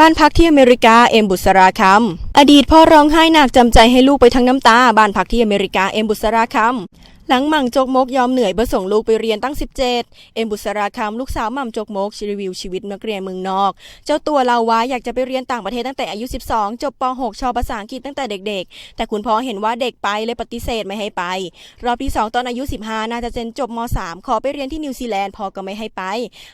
บ้านพักที่อเมริกาเอ็มบุษราคำอดีตพ่อร้องไห้หนักจำใจให้ลูกไปทั้งน้ำตา บ้านพักที่อเมริกาเอ็มบุษราคำ หลังหม่ำจกมกยอมเหนื่อยเพื่อส่งลูกไปเรียนตั้ง 17 เอ็มบุษราคำลูกสาวหม่ำจกมกรีวิวชีวิตนักเรียนเมืองนอก เจ้าตัวเล่าว่าอยากจะไปเรียนต่างประเทศตั้งแต่อายุ 12 จบป .6 ชอบภาษาอังกฤษตั้งแต่เด็ก ๆ แต่คุณพ่อเห็นว่าเด็กไปเลยปฏิเสธไม่ให้ไป รอบที่ 2 ตอนอายุ 15 น่าจะเจนจบม .3 ขอไปเรียนที่นิวซีแลนด์พ่อก็ไม่ให้ไป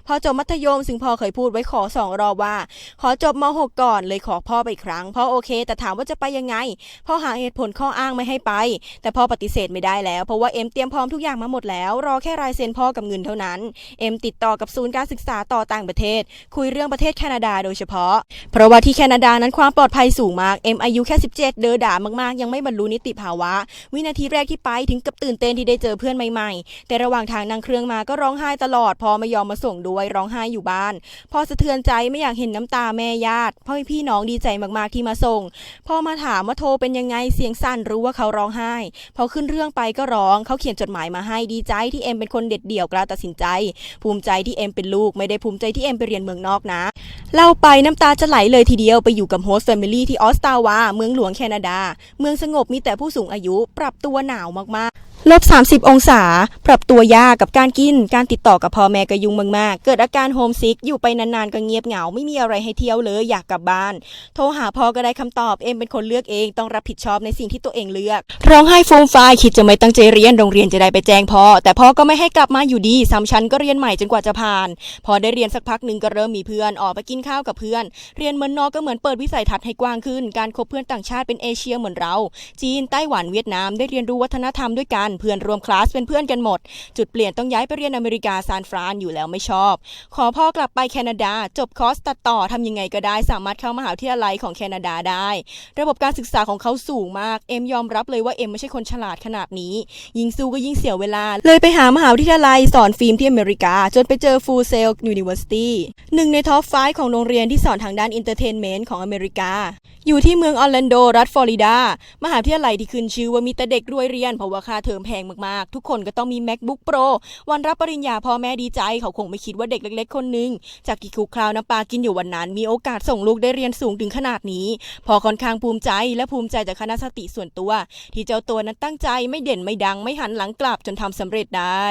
พอจบมัธยมซึ่งพ่อเคยพูดไว้ขอสองรอบว่า ขอจบม .6 ก่อนเลยขอพ่อไปอีกครั้งพ่อโอเค แต่ถามว่าจะไปยังไงพ่อหาเหตุผลข้ออ้างไม่ให้ไป แต่พ่อปฏิเสธไม่ได้แล้วเพราะว่าเอ็มเตรียมพร้อมทุกอย่างมาหมดแล้ว รอแค่ลายเซ็นพ่อกับเงินเท่านั้น เอ็มติดต่อกับศูนย์การศึกษาต่อต่างประเทศ คุยเรื่องประเทศแคนาดาโดยเฉพาะ เพราะว่าที่แคนาดานั้นความปลอดภัยสูงมาก เอ็มอายุแค่ 17 เดอด่ามากๆ ยังไม่บรรลุนิติภาวะ วินาทีแรกที่ไปถึงกับตื่นเต้นที่ได้เจอเพื่อนใหม่ๆ แต่ระหว่างทางนั่งเครื่องมาก็ร้องไห้ตลอด พอไม่ยอมมาส่งด้วยร้องไห้อยู่บ้าน พอสะเทือนใจไม่อยากเห็นน้ำตาแม่ญาติพ่อพี่น้องดีใจมากๆที่มาส่ง พอมาถามว่าโทรเป็นยังไงเสียงสั่นรู้ว่าเขาร้องไห้ พอขึ้นเรื่องไปก็ร้องเขาเขียนจดหมายมาให้ดีใจที่เอ็มเป็นคนเด็ดเดี่ยวกล้าตัดสินใจ ภูมิใจที่เอ็มเป็นลูกไม่ได้ภูมิใจที่เอ็มไปเรียนเมืองนอกนะเล่าไปน้ำตาจะไหลเลยทีเดียวไปอยู่กับโฮสต์แฟมิลี่ที่ออสตาวาเมืองหลวงแคนาดา เมืองสงบมีแต่ผู้สูงอายุปรับตัวหนาวมากๆลบ30 องศา ปรับตัวยากกับการกิน การติดต่อกับพ่อแม่ก็ยุ่งมากๆ เกิดอาการโฮมซิกอยู่ไปนานๆก็เงียบเหงาไม่มีอะไรให้เที่ยวเลยอยากกลับบ้าน โทรหาพ่อก็ได้คำตอบเอ็มเป็นคนเลือกเองต้องรับผิดชอบในสิ่งที่ตัวเองเลือก ร้องไห้ฟูมฟายคิดจะไม่ตั้งใจเรียนโรงเรียนจะได้ไปแจ้งพ่อ แต่พ่อก็ไม่ให้กลับมาอยู่ดีซ้ำชั้นก็เรียนใหม่จนกว่าจะผ่าน พอได้เรียนสักพักหนึ่งก็เริ่มมีเพื่อนออกไปกินข้าวกับเพื่อน เรียนเมืองนอกก็เหมือนเปิดวิสัยทัศน์ให้กว้างขึ้น การคบเพื่อนต่างชาติเป็นเอเชียเหมือนเรา จีนไต้หวันเวียดนามได้เรียนรู้วัฒนธรรมด้วยกันเพื่อนรวมคลาสเป็นเพื่อนกันหมด จุดเปลี่ยนต้องย้ายไปเรียนอเมริกาซานฟรานอยู่แล้วไม่ชอบ ขอพ่อกลับไปแคนาดา จบคอร์สตัดต่อทำยังไงก็ได้ สามารถเข้ามหาวิทยาลัยของแคนาดาได้ ระบบการศึกษาของเขาสูงมากเอ็มยอมรับเลยว่าเอ็มไม่ใช่คนฉลาดขนาดนี้ ยิ่งสู้ก็ยิ่งเสียเวลา เลยไปหามหาวิทยาลัยสอนฟิล์มที่อเมริกา จนไปเจอฟูเซลยูนิเวอร์ซิตี้หนึ่งในท็อปไฟของโรงเรียนที่สอนทางด้านอินเตอร์เทนเมนต์ของอเมริกา อยู่ที่เมืองออร์แลนโด รัฐฟลอริดา มหาวิทยาลัยที่ขึ้นชื่อว่ามีแต่เด็กรวยเรียนเพราะว่าค่าเทอมแพงมากๆ ทุกคนก็ต้องมี MacBook Pro วันรับปริญญาพ่อแม่ดีใจ เขาคงไม่คิดว่าเด็กเล็ก ๆ คนหนึงจากกี่คุกคราวน้ำปลากินอยู่วันนั้น มีโอกาสส่งลูกได้เรียนสูงถึงขนาดนี้ พอค่อนข้างภูมิใจและภูมิใจจากคณะสติส่วนตัว ที่เจ้าตัวนั้นตั้งใจไม่เด่นไม่ดังไม่หันหลังกลับจนทำสำเร็จได้